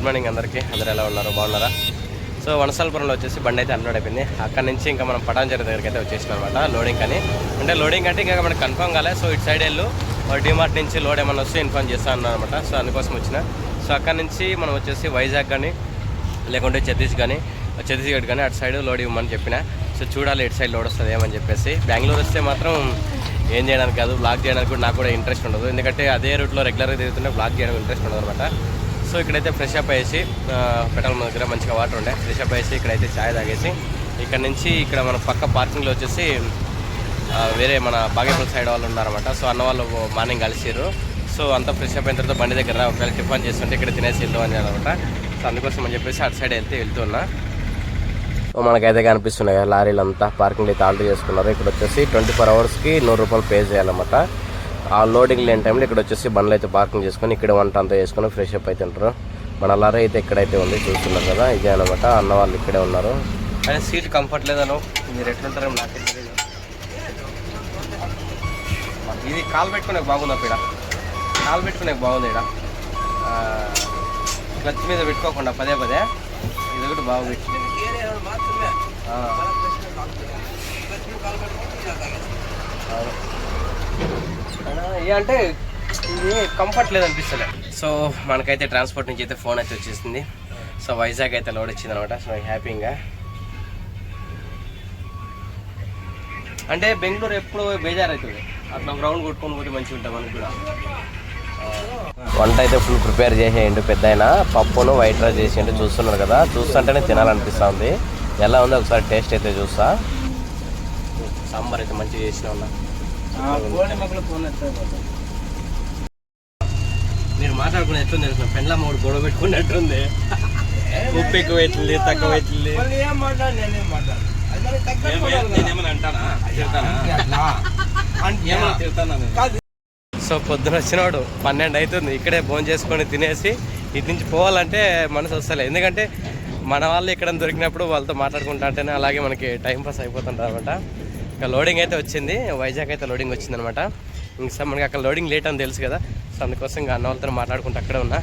Good morning అందరికీ. అందరు ఎలా ఉన్నారు? బాగున్నారా? సో వనసాలపురంలో వచ్చేసి బండి అయితే అన్లోడ్ అయిపోయింది. అక్కడ నుంచి ఇంకా మనం పటాంజరి దగ్గరికి అయితే వచ్చేసినాం అనమాట లోడింగ్ అని. అంటే లోడింగ్ అంటే ఇంకా మనకి కన్ఫర్మ్ కాలే. సో ఇటు సైడ్ వెళ్ళు. డిమార్ట్ నుంచి లోడ్ ఏమన్నా వస్తే ఇన్ఫార్మ్ చేస్తా అన్నారు అనమాట సో అందుకోసం వచ్చిన. సో అక్కడ నుంచి మనం వచ్చేసి వైజాగ్ కానీ లేకుంటే ఛత్తీస్ కానీ ఛత్తీస్గఢ్ కానీ అటు సైడ్ లోడ్ ఇవ్వమని చెప్పిన. సో చూడాలి ఇటు సైడ్ లోడ్ వస్తుంది ఏమని చెప్పేసి. బెంగళూరు వస్తే మాత్రం ఏం చేయడానికి కాదు బ్లాక్ చేయడానికి కూడా నాకు కూడా ఇంట్రెస్ట్ ఉండదు. ఎందుకంటే అదే రూట్లో రెగ్యులర్గా తిరుగుతుంటే బ్లాక్ చేయడం ఇంట్రెస్ట్ ఉండదు అనమాట సో ఇక్కడైతే ఫ్రెష్ అప్ అయ్యేసి పెట్రోల్ మన దగ్గర మంచిగా వాటర్ ఉండే. ఫ్రెష్ అప్ అయ్యేసి ఇక్కడైతే ఛాయ్ తాగేసి ఇక్కడ నుంచి ఇక్కడ మన పక్క పార్కింగ్లో వచ్చేసి వేరే మన బాగేపల్లి సైడ్ వాళ్ళు ఉన్నారన్నమాట. సో అన్న వాళ్ళు మార్నింగ్ కలిసిరు సో అంతా ఫ్రెష్ అప్ అయిన తర్వాత బండి దగ్గర ఒకవేళ టిఫిన్ చేస్తుంటే ఇక్కడ తినేసి వెళ్దాం అని అనమాట సో అందుకోసం అని చెప్పేసి అటు సైడ్ వెళ్తే వెళ్తున్నా. సో మనకైతే కనిపిస్తున్నాయి కదా లారీలు అంతా పార్కింగ్ అయితే ఆల్రెడీ చేసుకున్నారు. ఇక్కడ వచ్చేసి ట్వంటీ ఫోర్ అవర్స్కి నూరు రూపాయలు పే చేయాలన్నమాట. ఆ లోడింగ్ లేని టైంలో ఇక్కడ వచ్చేసి బండ్లు అయితే పార్కింగ్ చేసుకొని ఇక్కడ వంట అంతా చేసుకొని ఫ్రెష్ అప్ అయితే ఉంటారు. మన లారీ అయితే ఇక్కడైతే ఉంది చూస్తున్నారు కదా ఇదే అనమాట అన్న వాళ్ళు ఇక్కడే ఉన్నారు. అదే సీట్ కంఫర్ట్ లేదను మీరు ఎట్లుంటారో నాకు తెలియదు ఇది కాలు పెట్టుకునే బాగుంది అప్పుడు కాలు పెట్టుకునే బాగుంది ఇక్కడ క్లచ్ మీద పెట్టుకోకుండా పదే పదే. ఇది ఒకటి బాగుంది. అవును. ఏ అంటే ఇది కంఫర్ట్ లేదనిపిస్తలే. సో మనకైతే ట్రాన్స్పోర్ట్ నుంచి అయితే ఫోన్ అయితే వచ్చేసింది. సో వైజాగ్ అయితే లోడ్ వచ్చింది అనమాట సో హ్యాపీగా. అంటే బెంగళూరు ఎప్పుడు బేజార్ అవుతుంది అట్లా గ్రౌండ్ కొట్టుకొని పోతే మంచిగా ఉంటాం మనకి కూడా. వంట అయితే ఫుల్ ప్రిపేర్ చేసేయండి పెద్ద అయినా పప్పును వైట్ రైస్ చేసేయండి. చూస్తున్నారు కదా. చూస్తుంటేనే తినాలనిపిస్తా ఉంది ఎలా ఉంది ఒకసారి టేస్ట్ అయితే చూస్తా. సాంబార్ అయితే మంచిగా చేసిన ఉన్నా. మీరు మాట్లాడుకునే ఎట్లుంది తెలుసు? పెండ్ల మూడు గొడవ పెట్టుకున్నట్టుంది. ఉప్పు ఎక్కువ అవుతుంది తక్కువ అవుతుంది నేనేమన్నా అంటానా? తిడతానా? ఏమన్నా తిడతానా నేను? సో పొద్దున వచ్చినవాడు పన్నెండు అవుతుంది ఇక్కడే భోజనం చేసుకొని తినేసి ఇటు నుంచి పోవాలంటే మనసు వస్తలే. ఎందుకంటే మన వాళ్ళు ఇక్కడ దొరికినప్పుడు వాళ్ళతో మాట్లాడుకుంటా అంటేనే అలాగే మనకి టైం పాస్ అయిపోతుంటుంది అనమాట ఇంకా లోడింగ్ అయితే వచ్చింది. వైజాగ్ అయితే లోడింగ్ వచ్చింది అనమాట ఇంకా మనకి అక్కడ లోడింగ్ లేట్ అని తెలుసు కదా. సో అందుకోసం ఇంకా అన్న వాళ్ళతో మాట్లాడుకుంటూ అక్కడే ఉన్నా.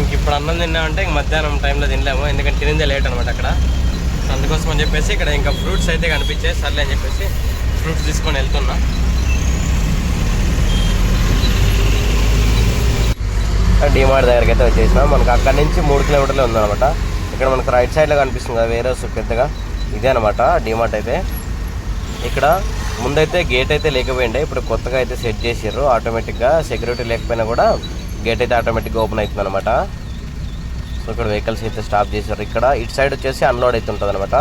ఇంక ఇప్పుడు అన్నం తిన్నామంటే ఇంక మధ్యాహ్నం టైంలో తినలేము. ఎందుకంటే తినిందే లేట్ అనమాట అక్కడ. అందుకోసం అని చెప్పేసి ఇక్కడ ఇంకా ఫ్రూట్స్ అయితే కనిపించాయి. సర్లే అని చెప్పేసి ఫ్రూట్స్ తీసుకొని వెళ్తున్నా. డిమార్ట్ దగ్గరికి అయితే వచ్చేసినాం. మనకు అక్కడ నుంచి మూడు కిలోమీటర్లే ఉందన్నమాట. ఇక్కడ మనకు రైట్ సైడ్లో కనిపిస్తుంది కదా వేరే పెద్దగా. ఇదే అనమాట డిమార్ట్ అయితే. ఇక్కడ ముందైతే గేట్ అయితే లేకపోయిండే ఇప్పుడు కొత్తగా అయితే సెట్ చేసారు ఆటోమేటిక్గా సెక్యూరిటీ లేకపోయినా కూడా గేట్ అయితే ఆటోమేటిక్గా ఓపెన్ అవుతుంది అనమాట సో ఇక్కడ వెహికల్స్ అయితే స్టాప్ చేశారు ఇక్కడ ఇటు సైడ్ వచ్చేసి అన్లోడ్ అయితే ఉంటుంది అనమాట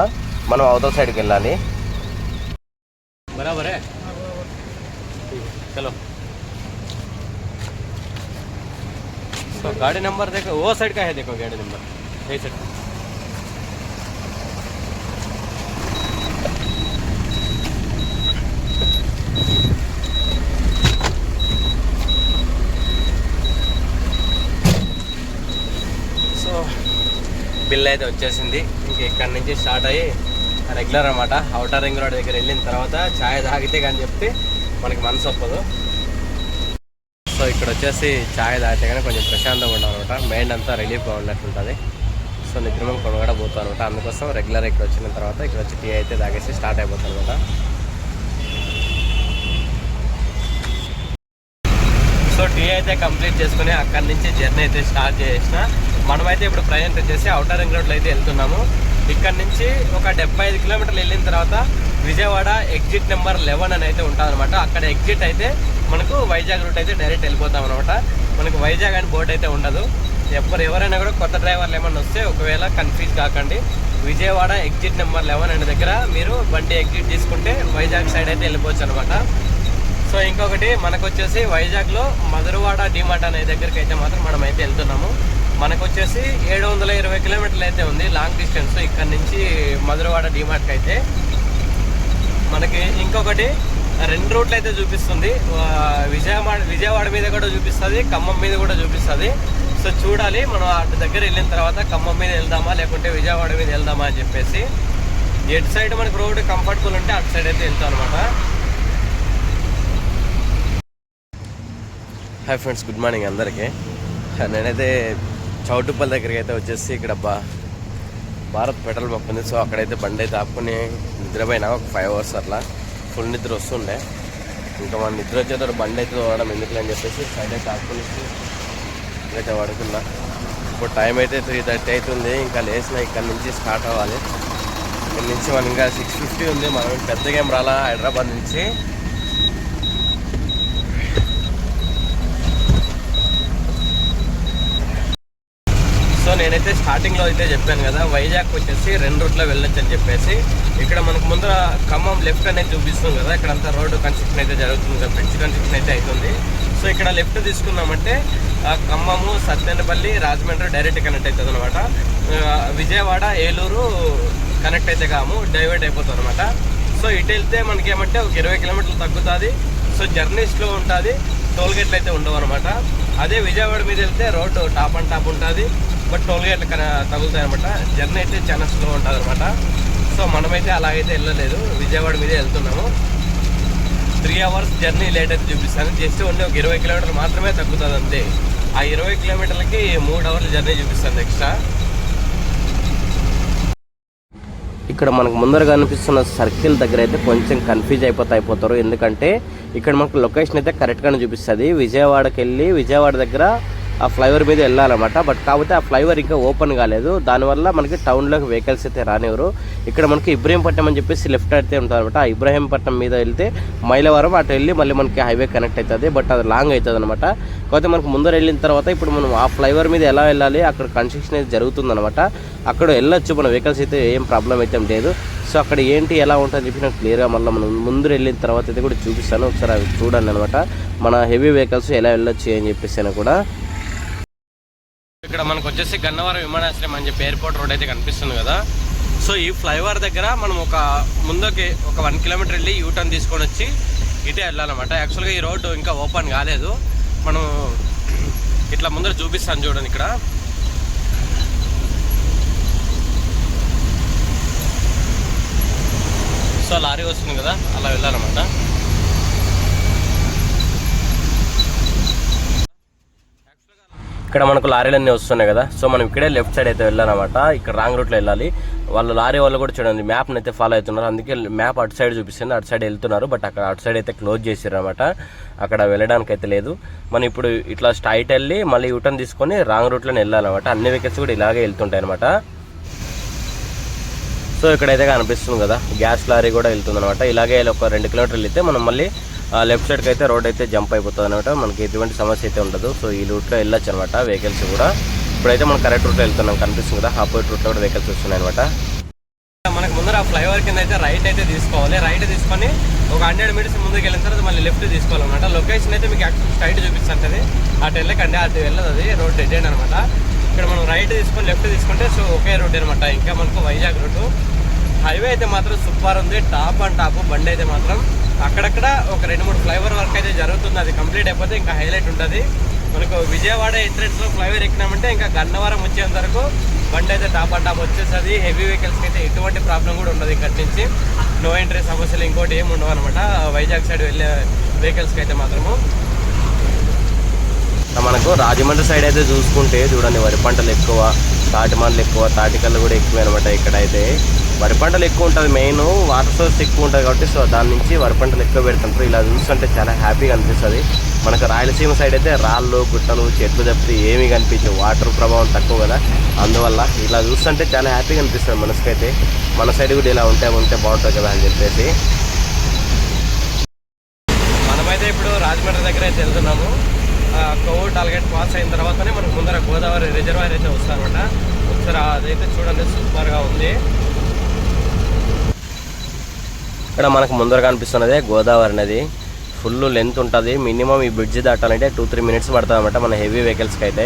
మనం అవతల సైడ్కి వెళ్ళాలి బరాబరే చలో तो गाड़ी नंबर देखो वो साइड का है देखो गाड़ी नंबर यही साइड బిల్ అయితే వచ్చేసింది. ఇంక ఇక్కడ నుంచి స్టార్ట్ అయ్యి రెగ్యులర్ అనమాట అవుటర్ రింగ్ రోడ్ దగ్గర వెళ్ళిన తర్వాత ఛాయ్ తాగితే కానీ చెప్తే మనకి మనసు ఒప్పదు. సో ఇక్కడ వచ్చేసి ఛాయ్ తాగితే కానీ కొంచెం ప్రశాంతంగా ఉండాలి అనమాట మైండ్ అంతా రిలీఫ్గా ఉన్నట్లుంటుంది. సో నిద్రమం కొనగడ పోతాను అనమాట అందుకోసం రెగ్యులర్ ఇక్కడ వచ్చిన తర్వాత ఇక్కడ వచ్చి టీ అయితే తాగేసి స్టార్ట్ అయిపోతాను అనమాట సో టీ అయితే కంప్లీట్ చేసుకుని అక్కడి నుంచి జర్నీ అయితే స్టార్ట్ చేసిన. మనమైతే ఇప్పుడు ప్రజెంట్ వచ్చేసి అవుటర్ రింగ్ రోడ్లో అయితే వెళ్తున్నాము. ఇక్కడ నుంచి ఒక డెబ్బై ఐదు కిలోమీటర్లు వెళ్ళిన తర్వాత విజయవాడ ఎగ్జిట్ నెంబర్ లెవెన్ అని అయితే ఉంటుంది అక్కడ ఎగ్జిట్ అయితే మనకు వైజాగ్ రూట్ అయితే డైరెక్ట్ వెళ్ళిపోతాం అనమాట మనకు వైజాగ్ అని బోర్డు అయితే ఉండదు. ఎవరు ఎవరైనా కూడా కొత్త డ్రైవర్లు ఏమైనా వస్తే ఒకవేళ కన్ఫ్యూజ్ కాకండి. విజయవాడ ఎగ్జిట్ నెంబర్ లెవెన్ అనే దగ్గర మీరు బండి ఎగ్జిట్ తీసుకుంటే వైజాగ్ సైడ్ అయితే వెళ్ళిపోవచ్చు అనమాట సో ఇంకొకటి మనకు వచ్చేసి వైజాగ్లో మధురవాడ డిమార్ట్ అనే దగ్గరికి అయితే మాత్రం మనం అయితే వెళ్తున్నాము. మనకు వచ్చేసి ఏడు వందల ఇరవై కిలోమీటర్లు అయితే ఉంది. లాంగ్ డిస్టెన్స్ ఇక్కడ నుంచి మధురవాడ డిమార్ట్కి అయితే మనకి ఇంకొకటి రెండు రూట్లు అయితే చూపిస్తుంది విజయవాడ విజయవాడ మీద కూడా చూపిస్తుంది. ఖమ్మం మీద కూడా చూపిస్తుంది. సో చూడాలి. మనం అటు దగ్గర వెళ్ళిన తర్వాత ఖమ్మం మీద వెళ్దామా లేకుంటే విజయవాడ మీద వెళ్దామా అని చెప్పేసి ఎటు సైడ్ మనకు రోడ్ కంఫర్టబుల్ ఉంటే అటు సైడ్ అయితే వెళ్తాం అనమాట హాయ్ ఫ్రెండ్స్ గుడ్ మార్నింగ్ అందరికీ. నేనైతే చౌటుప్పల్ దగ్గరికి అయితే వచ్చేసి ఇక్కడ బా భారత్ పెట్రోల్ పంప్ ఉంది. సో అక్కడైతే బండి అయితే ఆపుకుని నిద్రపోయినా ఒక ఫైవ్ అవర్స్ అట్లా. ఫుల్ నిద్ర వస్తుండే. ఇంకా మన నిద్ర వచ్చేటప్పుడు బండి అయితే తోవడం ఎందుకులే అని చెప్పేసి సైడ్ అయితే ఆపుకుని అయితే పడుకున్నా. ఇప్పుడు టైం అయితే త్రీ థర్టీ అవుతుంది. ఇంకా లేచిన ఇక్కడ నుంచి స్టార్ట్ అవ్వాలి. ఇక్కడ నుంచి మనం ఇంకా సిక్స్ ఫిఫ్టీ ఉంది. మనం పెద్దగా ఏం రాలా హైదరాబాద్ నుంచి. నేనైతే స్టార్టింగ్లో అయితే చెప్పాను కదా వైజాగ్ వచ్చేసి రెండు రూట్లో వెళ్ళొచ్చు అని చెప్పేసి. ఇక్కడ మనకు ముందర ఖమ్మం లెఫ్ట్ అనేది చూపిస్తుంది కదా ఇక్కడ అంతా రోడ్డు కన్స్ట్రక్షన్ అయితే జరుగుతుంది కదా బ్రిడ్జ్ కన్స్ట్రక్షన్ అయితే అవుతుంది. సో ఇక్కడ లెఫ్ట్ తీసుకున్నామంటే ఖమ్మము సత్యనపల్లి రాజమండ్రి డైరెక్ట్ కనెక్ట్ అవుతుంది అనమాట విజయవాడ ఏలూరు కనెక్ట్ అయితే కాము డైవర్ట్ అయిపోతుంది అనమాట సో ఇటు వెళ్తే మనకి ఏమంటే ఒక ఇరవై కిలోమీటర్లు తగ్గుతుంది. సో జర్నీ స్లో ఉంటుంది టోల్ గేట్లు అయితే ఉండవు అనమాట అదే విజయవాడ మీద వెళ్తే రోడ్డు టాప్ అండ్ టాప్ ఉంటుంది. బట్ టోల్ గేట్లు తగులుతాయి అనమాట జర్నీ అయితే చాలా స్లో ఉంటుంది అనమాట సో మనమైతే అలాగైతే వెళ్ళలేదు. విజయవాడ మీదే వెళ్తున్నాము. త్రీ అవర్స్ జర్నీ లేట్ అయితే చూపిస్తాను. జస్ట్ ఓన్లీ ఒక ఇరవై కిలోమీటర్లు మాత్రమే తగ్గుతుంది అంతే. ఆ ఇరవై కిలోమీటర్లకి మూడు అవర్లు జర్నీ చూపిస్తుంది ఎక్స్ట్రా ఇక్కడ మనకు ముందర కనిపిస్తున్న సర్కిల్ దగ్గర అయితే కొంచెం కన్ఫ్యూజ్ అయిపోతా అయిపోతారు. ఎందుకంటే ఇక్కడ మనకు లొకేషన్ అయితే కరెక్ట్గానే చూపిస్తుంది. విజయవాడకి వెళ్ళి విజయవాడ దగ్గర ఆ ఫ్లైఓవర్ మీద వెళ్ళాలన్నమాట. బట్ కాకపోతే ఆ ఫ్లైఓవర్ ఇంకా ఓపెన్ కాలేదు. దానివల్ల మనకి టౌన్లోకి వెహికల్స్ అయితే రానివ్వరు. ఇక్కడ మనకి ఇబ్రహీంపట్నం అని చెప్పేసి లెఫ్ట్ అయితే ఉంటారనమాట ఆ ఇబ్రహీంపట్నం మీద వెళ్తే మైలవరం అటు వెళ్ళి మళ్ళీ మనకి హైవే కనెక్ట్ అవుతుంది బట్ అది లాంగ్ అవుతుంది అనమాట కాకపోతే మనకు ముందర వెళ్ళిన తర్వాత ఇప్పుడు మనం ఆ ఫ్లైఓవర్ మీద ఎలా వెళ్ళాలి అక్కడ కన్స్ట్రక్షన్ అయితే జరుగుతుందనమాట అక్కడ వెళ్ళొచ్చు మన వెహికల్స్ అయితే ఏం ప్రాబ్లం అయితే లేదు. సో అక్కడ ఏంటి ఎలా ఉంటుందని చెప్పి నాకు క్లియర్గా మళ్ళీ మనం ముందు వెళ్ళిన తర్వాత అయితే కూడా చూపిస్తాను. ఒకసారి అవి చూడండి అనమాట మన హెవీ వెహికల్స్ ఎలా వెళ్ళొచ్చు అని చెప్పేసి అని కూడా. ఇక్కడ మనకు వచ్చేసి గన్నవరం విమానాశ్రయం అని చెప్పి ఎయిర్పోర్ట్ రోడ్ అయితే కనిపిస్తుంది కదా. సో ఈ ఫ్లైఓవర్ దగ్గర మనం ఒక ముందుకి ఒక వన్ కిలోమీటర్ వెళ్ళి యూటర్న్ తీసుకొని వచ్చి ఇటే వెళ్ళాలన్నమాట. యాక్చువల్గా ఈ రోడ్డు ఇంకా ఓపెన్ కాలేదు. మనం ఇట్లా ముందర చూపిస్తాను చూడండి ఇక్కడ. సో లారీ వస్తుంది కదా అలా వెళ్ళాలన్నమాట. ఇక్కడ మనకు లారీలన్నీ వస్తున్నాయి కదా. సో మనం ఇక్కడే లెఫ్ట్ సైడ్ అయితే వెళ్ళాలన్నమాట. ఇక్కడ రాంగ్ రూట్లో వెళ్ళాలి. వాళ్ళు లారీ వాళ్ళు కూడా చూడండి మ్యాప్ని అయితే ఫాలో అవుతున్నారు. అందుకే మ్యాప్ అటు సైడ్ చూపిస్తుంది అటు సైడ్ వెళ్తున్నారు. బట్ అక్కడ అటు సైడ్ అయితే క్లోజ్ చేసారు అనమాట అక్కడ వెళ్ళడానికి అయితే లేదు. మనం ఇప్పుడు ఇట్లా స్ట్రైట్ వెళ్ళి మళ్ళీ యూటర్న్ తీసుకొని రాంగ్ రూట్లోనే వెళ్ళాలన్నమాట. అన్ని వెహికల్స్ కూడా ఇలాగే వెళ్తుంటాయి అనమాట సో ఇక్కడైతే కనిపిస్తుంది కదా గ్యాస్ లారీ కూడా వెళ్తుంది అనమాట ఇలాగే ఒక రెండు కిలోమీటర్లు వెళ్తే మనం మళ్ళీ లెఫ్ట్ సైడ్కి అయితే రోడ్ అయితే జంప్ అయిపోతుంది అనమాట మనకి ఎటువంటి సమస్య అయితే ఉండదు. సో ఈ రూట్లో వెళ్ళొచ్చు అనమాట వెహికల్స్ కూడా. ఇప్పుడైతే మనం కరెక్ట్ రూట్లో వెళ్తున్నాం. కనిపిస్తుంది కదా ఆపోజిట్ రూట్లో కూడా వెహికల్స్ వస్తున్నాయి అనమాట మనకు ముందర ఫ్లైఓవర్ కింద అయితే రైట్ అయితే తీసుకోవాలి. రైట్ తీసుకొని ఒక హండ్రెడ్ మీటర్స్ ముందుకు వెళ్ళిన తర్వాత మళ్ళీ లెఫ్ట్ తీసుకోవాలన్నమాట. లొకేషన్ అయితే మీకు యాక్చువల్ స్ట్రైట్ చూపిస్తుంటుంది అటు వెళ్ళకండి అటు వెళ్ళదు అది. రోడ్ డెడ్ ఎండ్ అనమాట ఇక్కడ మనం రైట్ తీసుకొని లెఫ్ట్ తీసుకుంటే సో ఒకే రోడ్ అనమాట ఇంకా మనకు వైజాగ్ రూట్ హైవే అయితే మాత్రం సూపర్ ఉంది. టాప్ అండ్ టాప్ బండి అయితే మాత్రం అక్కడక్కడ ఒక రెండు మూడు ఫ్లైఓవర్ వర్క్ అయితే జరుగుతుంది. అది కంప్లీట్ అయిపోతే ఇంకా హైలైట్ ఉంటుంది. మనకు విజయవాడ ఎంట్రెన్స్లో ఫ్లైఓవర్ ఎక్కినామంటే ఇంకా గన్నవరం వచ్చేంత వరకు బండి అయితే టాప్ అండ్ టాప్ వచ్చేస్తుంది. హెవీ వెహికల్స్కి అయితే ఎటువంటి ప్రాబ్లం కూడా ఉండదు ఇక్కడి నుంచి. నో ఎంట్రీ సమస్యలు ఇంకోటి ఏమి ఉండవు అనమాట. వైజాగ్ సైడ్ వెళ్ళే వెహికల్స్కి అయితే మాత్రము. మనకు రాజమండ్రి సైడ్ అయితే చూసుకుంటే చూడండి వరి పంటలు ఎక్కువ తాటి మనలు ఎక్కువ తాటికల్లు కూడా ఎక్కువ అనమాట ఇక్కడ అయితే వరి పంటలు ఎక్కువ ఉంటుంది మెయిన్ వాటర్ సోర్స్ ఎక్కువ ఉంటుంది కాబట్టి సో దాని నుంచి వరి పంటలు ఎక్కువ పెడుతుంటారు. ఇలా చూస్తుంటే చాలా హ్యాపీగా అనిపిస్తుంది. మనకు రాయలసీమ సైడ్ అయితే రాళ్ళు గుట్టలు చెట్లు తప్పితే ఏమీ కనిపించవు. వాటర్ ప్రభావం తక్కువ కదా. అందువల్ల ఇలా చూస్తుంటే చాలా హ్యాపీగా అనిపిస్తుంది మనసుకైతే. మన సైడ్ కూడా ఇలా ఉంటే ఉంటే బాగుంటుంది కదా అని చెప్పేసి. మనమైతే ఇప్పుడు రాజమండ్రి దగ్గర అయితే వెళ్తున్నాము. కోవిడ్ కొవ్వు పాస్ అయిన తర్వాతనే మనకు ముందర గోదావరి రిజర్వాయర్ అయితే వస్తారనమాట ఒకసారి అదైతే చూడండి సూపర్గా ఉంది. ఇక్కడ మనకు ముందర కనిపిస్తున్నదే గోదావరి నది. ఫుల్ లెంత్ ఉంటుంది. మినిమం ఈ బ్రిడ్జ్ దాటాలంటే టూ త్రీ మినిట్స్ పడుతుంది అనమాట మన హెవీ వెహికల్స్కి అయితే.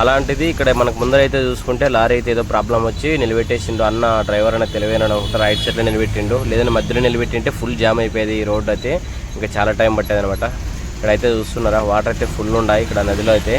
అలాంటిది ఇక్కడ మనకు ముందర అయితే చూసుకుంటే లారీ అయితే ఏదో ప్రాబ్లం వచ్చి నిలబెట్టేసిండు. అన్న డ్రైవర్ అన్న తెలివైన రైట్ సైడ్లో నిలబెట్టిండు. లేదంటే మధ్యలో నిలబెట్టింటే ఫుల్ జామ్ అయిపోయేది ఈ రోడ్ అయితే. ఇంకా చాలా టైం పట్టేది అనమాట ఇక్కడైతే చూస్తున్నారా? వాటర్ అయితే ఫుల్ ఉన్నాయి ఇక్కడ నదిలో అయితే.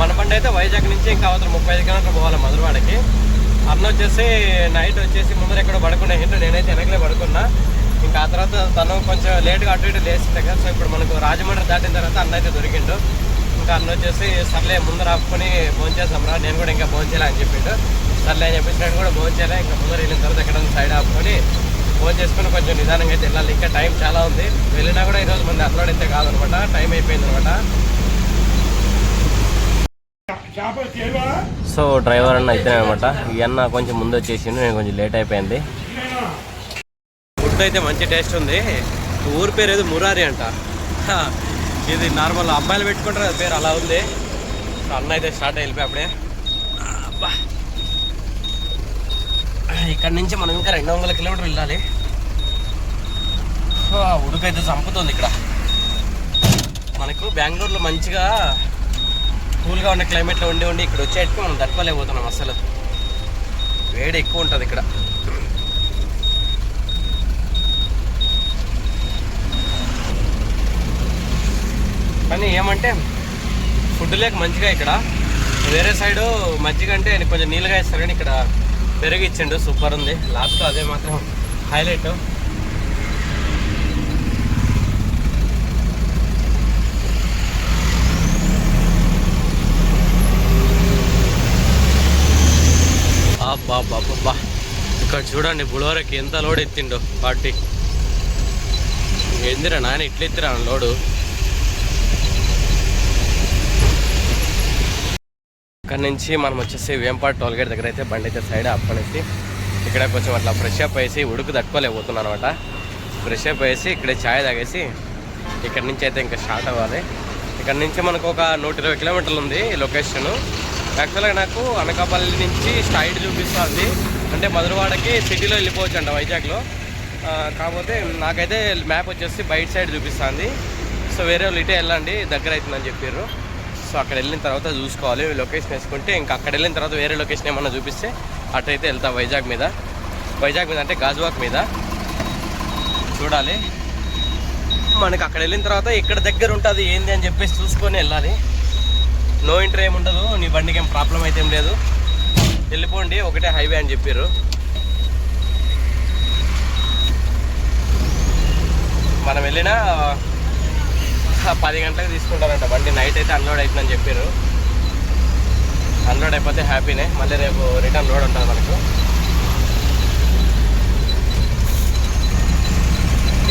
మనబండి అయితే వైజాగ్ నుంచి ఇంకా అవతల ముప్పై ఐదు కిలోమీటర్లు పోవాలి మధురవాడకి. అన్న వచ్చేసి నైట్ వచ్చేసి ముందర ఎక్కడ పడుకున్నా ఏంటో నేనైతే వెనకలే పడుకున్నా. ఇంకా ఆ తర్వాత తను కొంచెం లేట్గా అటు ఇటు లేచిండే కదా. సో ఇప్పుడు మనకు రాజమండ్రి దాటిన తర్వాత అన్న అయితే దొరికిండు. ఇంకా అన్న వచ్చేసి సర్లే ముందర ఆపుకొని ఫోన్ చేద్దాం రా నేను కూడా ఇంకా ఫోన్ చేయాలి అని చెప్పిండు. సర్లే అని చెప్పేసి నేను కూడా ఫోన్ చేయాలి. ఇంకా ముందర వెళ్ళిన తర్వాత ఎక్కడ సైడ్ ఆపుకొని ఫోన్ చేసుకుని కొంచెం నిదానంగా అయితే వెళ్ళాలి. ఇంకా టైం చాలా ఉంది. వెళ్ళినా కూడా ఈరోజు మంది అప్లోడ్ అయితే కాదనమాట. టైం అయిపోయింది అనమాట సో డ్రైవర్ అన్న అయితే అనమాట. ఈ అన్న కొంచెం ముందు వచ్చేసిండు. నేను కొంచెం లేట్ అయిపోయింది. ఫుడ్ అయితే మంచి టేస్ట్ ఉంది. ఊరి పేరు ఏదో మురారి అంట. ఇది నార్మల్ అబ్బాయిలు పెట్టుకుంటారు అది పేరు అలా ఉంది. అన్న అయితే స్టార్ట్ అయిపోయి అప్పుడే. అబ్బా. ఇక్కడ నుంచి మనం ఇంకా రెండు వందల కిలోమీటర్లు వెళ్ళాలి. హా, ఉడుకైతే చంపుతుంది ఇక్కడ. మనకు బెంగళూరులో మంచిగా కూల్గా ఉన్న క్లైమేట్లో ఉండి ఉండి ఇక్కడ వచ్చేటికి మనం తట్టుకోలేకపోతున్నాం అసలు వేడి ఎక్కువ ఉంటుంది ఇక్కడ. కానీ ఏమంటే ఫుడ్ లేక మంచిగా ఇక్కడ. వేరే సైడు మజ్జిగ అంటే కొంచెం నీళ్ళగా ఇస్తారు కానీ ఇక్కడ పెరుగు ఇచ్చిండు సూపర్ ఉంది. లాస్ట్లో అదే మాత్రం హైలైట్ అబ్బా బాబా ఇక్కడ చూడండి బుడవరకి ఎంత లోడ్ ఎత్తిండో పార్టీ ఏందిరా నాయన ఇట్లా ఎత్తిరా లోడు? ఇక్కడ నుంచి మనం వచ్చేసి వేంపాడు టోల్గేట్ దగ్గర అయితే బండి అయితే సైడ్ అప్పనేసి ఇక్కడ కొంచెం అట్లా ఫ్రెష్ అప్ వేసి ఉడుకు తట్టుకోలేకపోతున్నాను అనమాట ఫ్రెష్ అప్ వేసి ఇక్కడే ఛాయ్ తాగేసి ఇక్కడ నుంచి అయితే ఇంకా స్టార్ట్ అవ్వాలి. ఇక్కడ నుంచి మనకు ఒక నూట ఇరవై కిలోమీటర్లు ఉంది లొకేషను. లొకేషన్ యాక్చువల్గా నాకు అనకాపల్లి నుంచి స్ట్రైట్ చూపిస్తుంది. అంటే మధురవాడకి సిటీలో వెళ్ళిపోవచ్చు అంట వైజాగ్లో. కాకపోతే నాకైతే మ్యాప్ వచ్చేసి బయట సైడ్ చూపిస్తుంది. సో వేరే వాళ్ళు ఇటే వెళ్ళండి దగ్గర అవుతుందని చెప్పారు సో అక్కడ వెళ్ళిన తర్వాత చూసుకోవాలి. లొకేషన్ వేసుకుంటే ఇంకా అక్కడ వెళ్ళిన తర్వాత వేరే లొకేషన్ ఏమన్నా చూపిస్తే అటైతే వెళ్తా వైజాగ్ మీద. వైజాగ్ మీద అంటే గాజువాక్ మీద. చూడాలి. మనకి అక్కడ వెళ్ళిన తర్వాత ఇక్కడ దగ్గర ఉంటుంది ఏంది అని చెప్పేసి చూసుకొని వెళ్ళాలి. నో ఇంటర్ ఏమి ఉండదు. నీ బండికి ఏం ప్రాబ్లం అయితే ఏం లేదు. వెళ్ళిపోండి. ఒకటే హైవే అని చెప్పారు. మనం వెళ్ళిన పది గంటలకు తీసుకుంటారంట. బండి నైట్ అయితే అన్లోడ్ అవుతుందని చెప్పారు అన్లోడ్ అయిపోతే హ్యాపీనే మళ్ళీ రేపు రిటర్న్ లోడ్ ఉంటుంది మనకు.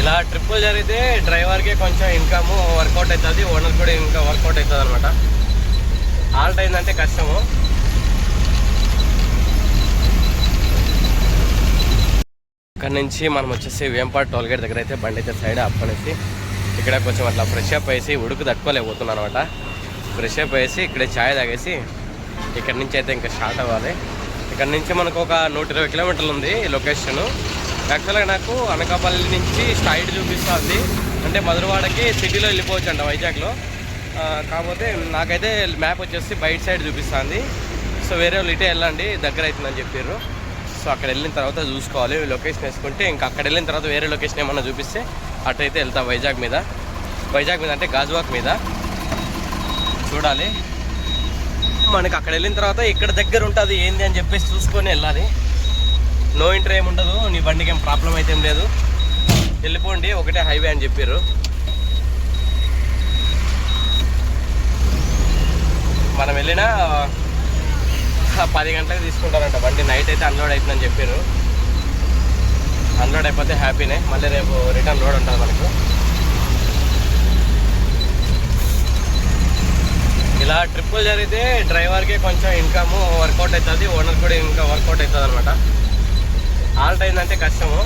ఇలా ట్రిప్పులు జరిగితే డ్రైవర్కే కొంచెం ఇన్కమ్ వర్కౌట్ అవుతుంది ఓనర్ కూడా ఇంకా వర్కౌట్ అవుతుంది అనమాట ఆల్ట్ అయిందంటే కష్టము. ఇక్కడ నుంచి మనం వచ్చేసి వేంపాడు టోల్గేట్ దగ్గర అయితే బండి అయితే సైడ్ అప్పనేసి ఇక్కడ కొంచెం అట్లా ఫ్రెష్ అప్ వేసి ఉడుకు తట్టుకోలేకపోతున్నాను అనమాట ఫ్రెష్ అప్ వేసి ఇక్కడే ఛాయ్ తాగేసి ఇక్కడ నుంచి అయితే ఇంకా స్టార్ట్ అవ్వాలి. ఇక్కడ నుంచి మనకు ఒక నూట ఇరవై కిలోమీటర్లు ఉంది ఈ లొకేషన్ యాక్చువల్గా నాకు అనకాపల్లి నుంచి స్ట్రైట్ చూపిస్తుంది. అంటే మధురవాడకి సిటీలో వెళ్ళిపోవచ్చు అంట వైజాగ్లో కాకపోతే నాకైతే మ్యాప్ వచ్చేసి బయట సైడ్ చూపిస్తుంది. సో వేరే వాళ్ళు ఇటే వెళ్ళండి దగ్గర అవుతుందని చెప్పారు సో అక్కడ వెళ్ళిన తర్వాత చూసుకోవాలి లొకేషన్ వేసుకుంటే ఇంకా అక్కడ వెళ్ళిన తర్వాత వేరే లొకేషన్ ఏమన్నా చూపిస్తే అటైతే వెళ్తా వైజాగ్ మీద. వైజాగ్ మీద అంటే గాజువాక్ మీద. చూడాలి. మనకి అక్కడ వెళ్ళిన తర్వాత ఇక్కడ దగ్గర ఉంటుంది ఏంది అని చెప్పేసి చూసుకొని వెళ్ళాలి. నో ఇంటర్ ఏమి ఉండదు. నీ బండికి ఏం ప్రాబ్లం అయితే ఏం లేదు. వెళ్ళిపోండి. ఒకటే హైవే అని చెప్పారు. మనం వెళ్ళిన పది గంటలకు తీసుకుంటారంట. బండి నైట్ అయితే అన్లోడ్ అవుతుందని చెప్పారు. అన్లోడ్ అయిపోతే హ్యాపీనే. మళ్ళీ రేపు రిటర్న్ లోడ్ ఉంటుంది మనకు. ఇలా ట్రిప్పులు జరిగితే డ్రైవర్కి కొంచెం ఇన్కమ్ వర్కౌట్ అవుతుంది ఓనర్ కూడా ఇంకా వర్కౌట్ అవుతుంది అనమాట ఆల్ట్ అయిందంటే కష్టము.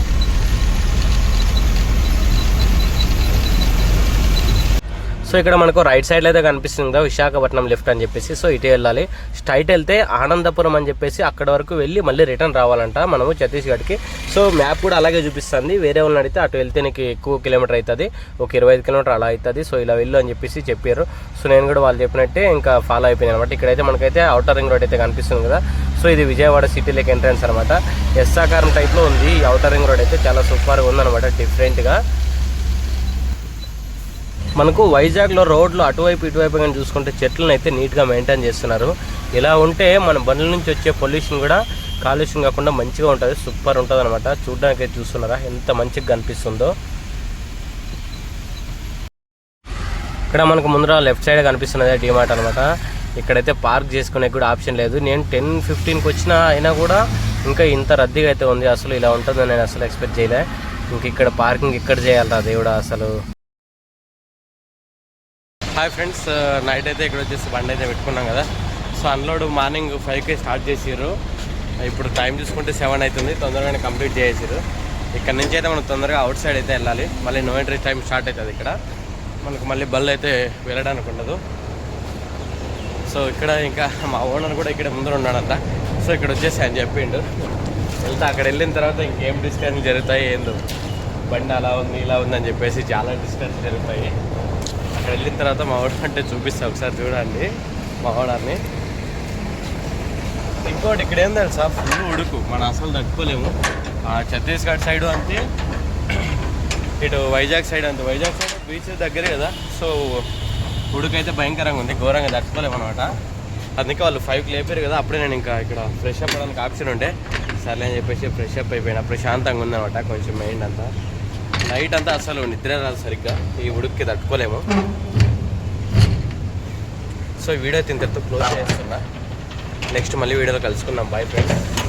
సో ఇక్కడ మనకు రైట్ సైడ్లో అయితే కనిపిస్తుంది కదా విశాఖపట్నం లెఫ్ట్ అని చెప్పేసి. సో ఇటే వెళ్ళాలి. స్ట్రైట్ వెళ్తే ఆనందపురం అని చెప్పేసి అక్కడ వరకు వెళ్ళి మళ్ళీ రిటర్న్ రావాలంట మనము ఛత్తీస్గఢ్కి. సో మ్యాప్ కూడా అలాగే చూపిస్తుంది. వేరే వాళ్ళని అడిగితే అటు వెళ్తే నీకు ఎక్కువ కిలోమీటర్ అవుతుంది ఒక ఇరవై ఐదు కిలోమీటర్ అలా అవుతుంది. సో ఇలా వెళ్ళు అని చెప్పేసి చెప్పారు. సో నేను కూడా వాళ్ళు చెప్పినట్టే ఇంకా ఫాలో అయిపోయింది అనమాట ఇక్కడైతే మనకైతే అవుటర్ రింగ్ రోడ్ అయితే కనిపిస్తుంది కదా. సో ఇది విజయవాడ సిటీలోకి ఎంట్రన్స్ అనమాట ఎస్ఆకారం టైప్లో ఉంది ఈ అవుటర్ రింగ్ రోడ్ అయితే. చాలా సూపర్గా ఉందన్నమాట. డిఫరెంట్గా. మనకు వైజాగ్లో రోడ్లు అటువైపు ఇటువైపు కానీ చూసుకుంటే చెట్లను అయితే నీట్గా మెయింటైన్ చేస్తున్నారు. ఇలా ఉంటే మన బండ్ల నుంచి వచ్చే పొల్యూషన్ కూడా కాలుష్యం కాకుండా మంచిగా ఉంటుంది సూపర్ ఉంటుంది అనమాట చూడడానికి అయితే చూస్తున్నారా? ఎంత మంచిగా కనిపిస్తుందో. ఇక్కడ మనకు ముందర లెఫ్ట్ సైడ్ కనిపిస్తున్నది డిమార్ట్ అనమాట ఇక్కడైతే పార్క్ చేసుకునే కూడా ఆప్షన్ లేదు. నేను టెన్ ఫిఫ్టీన్కి వచ్చిన అయినా కూడా ఇంకా ఇంత రద్దీగా అయితే ఉంది. అసలు ఇలా ఉంటుందని నేను అసలు ఎక్స్పెక్ట్ చేయలే. ఇంక ఇక్కడ పార్కింగ్ ఇక్కడ చేయాలరా దేవుడా అసలు. హాయ్ ఫ్రెండ్స్ నైట్ అయితే ఇక్కడ వచ్చేసి బండి అయితే పెట్టుకున్నాం కదా. సో అన్లోడ్ మార్నింగ్ ఫైవ్కి స్టార్ట్ చేసారు ఇప్పుడు టైం చూసుకుంటే సెవెన్ అవుతుంది తొందరగానే కంప్లీట్ చేసేసారు ఇక్కడ నుంచి అయితే మనం తొందరగా అవుట్ సైడ్ అయితే వెళ్ళాలి. మళ్ళీ నో ఎంట్రీ టైం స్టార్ట్ అవుతుంది ఇక్కడ. మనకు మళ్ళీ బళ్ళు అయితే వెళ్ళడానికి ఉండదు. సో ఇక్కడ ఇంకా మా ఓనర్ కూడా ఇక్కడ ముందర ఉన్నాడంట. సో ఇక్కడ వచ్చేసి అని చెప్పిండు. వెళ్తే అక్కడ వెళ్ళిన తర్వాత ఇంకేం డిస్కషన్ జరుగుతాయి ఏందో. బండి అలా ఉంది ఇలా ఉంది అని చెప్పేసి చాలా డిస్కషన్ జరుగుతాయి. అక్కడ వెళ్ళిన తర్వాత మా వాడు అంటే చూపిస్తా ఒకసారి చూడండి మా వాడాన్ని. ఇంకోటి ఇక్కడ ఏం తెలుసా? ఫుల్ ఉడుకు. మనం అసలు తట్టుకోలేము. ఆ ఛత్తీస్గఢ్ సైడ్ అంతే. ఇటు వైజాగ్ సైడ్ అంతే. వైజాగ్ సైడ్ బీచ్ దగ్గరే కదా. సో ఉడుకైతే భయంకరంగా ఉంది. ఘోరంగా తట్టుకోలేము అనమాట అందుకే వాళ్ళు ఫైవ్కి లేపారు కదా. అప్పుడే నేను ఇంకా ఇక్కడ ఫ్రెష్ అప్ అవ్వడానికి ఆప్షన్ ఉంటే సర్లే అని చెప్పేసి ఫ్రెష్ అప్ అయిపోయినా. ప్రశాంతంగా ఉందనమాట కొంచెం మైండ్ అంతా. నైట్ అంతా అసలు నిద్ర రాదు సరిగ్గా. ఈ ఉడుక్కి తట్టుకోలేము. సో వీడియో అయితే తర్వాత క్లోజ్ చేస్తున్నా. నెక్స్ట్ మళ్ళీ వీడియోలో కలుసుకుందాం. Bye friends